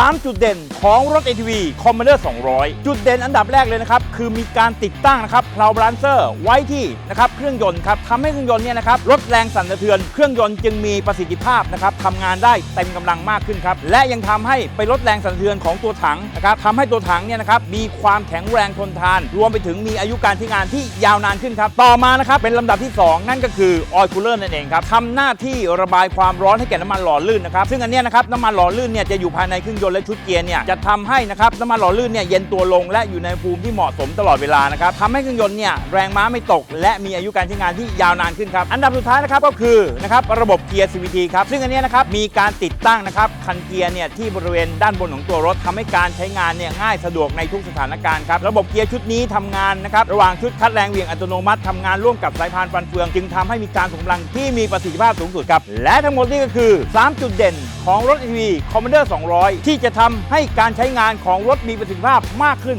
3 จุดเด่นของรถ ATV Commander 200 จุดเด่นอันดับแรกเลยนะครับ คือมีการติดตั้งนะครับเพลาบาลานเซอร์ไว้ที่นะครับเครื่องยนต์ครับทำให้เครื่องยนต์เนี่ยนะครับลดแรงสั่นสะเทือน เครื่องยนต์จึงมีประสิทธิภาพนะครับทำงานได้เต็มกำลังมากขึ้นครับ และยังทำให้ไปลดแรงสั่นสะเทือนของตัวถังนะครับทำให้ตัวถังเนี่ยนะครับมีความแข็งแรงทนทาน รวมไปถึงมีอายุการใช้งานที่ยาวนานขึ้นครับ ต่อมานะครับเป็นลำดับที่ 2 นั่นก็คือออยล์คูลเลอร์นั่นเองครับทำหน้าที่ระบายความร้อนให้แก่น้ำมันหล่อลื่นนะครับซึ่งอันเนี้ยนะครับน้ำมันหล่อลื่นเนี่ยจะอยู่ภายในเครื่องยนต์และชุดเกียร์เนี่ยจะทำให้นะครับน้ำมันหล่อลื่นเนี่ยเย็นตัวลงและอยู่ในภูมิที่เหมาะสมตลอดเวลานะครับทำให้เครื่องยนต์เนี่ยแรงม้าไม่ตก และมีอายุการใช้งานที่ยาวนานขึ้นครับอันดับสุดท้ายนะครับก็คือนะครับระบบเกียร์ CVT ครับซึ่งอันนี้นะครับมีการติดตั้งนะครับคันเกียร์เนี่ยที่บริเวณด้านบนของตัวรถทำให้การใช้งานเนี่ยง่ายสะดวกในทุกสถานการณ์ครับระบบเกียร์ชุดนี้ทำงานนะครับระหว่างชุดคัดแรงเหวี่ยงอัตโนมัติทำงานร่วมกับสายพานฟันเฟือง จึงทำให้มีการส่งกำลังที่มีประสิทธิภาพสูงสุดครับและทั้งหมดนี้ก็คือ 3 จุดเด่นของรถ EV Commander 200ที่จะทำให้การใช้งานของรถมีประสิทธิภาพมากขึ้น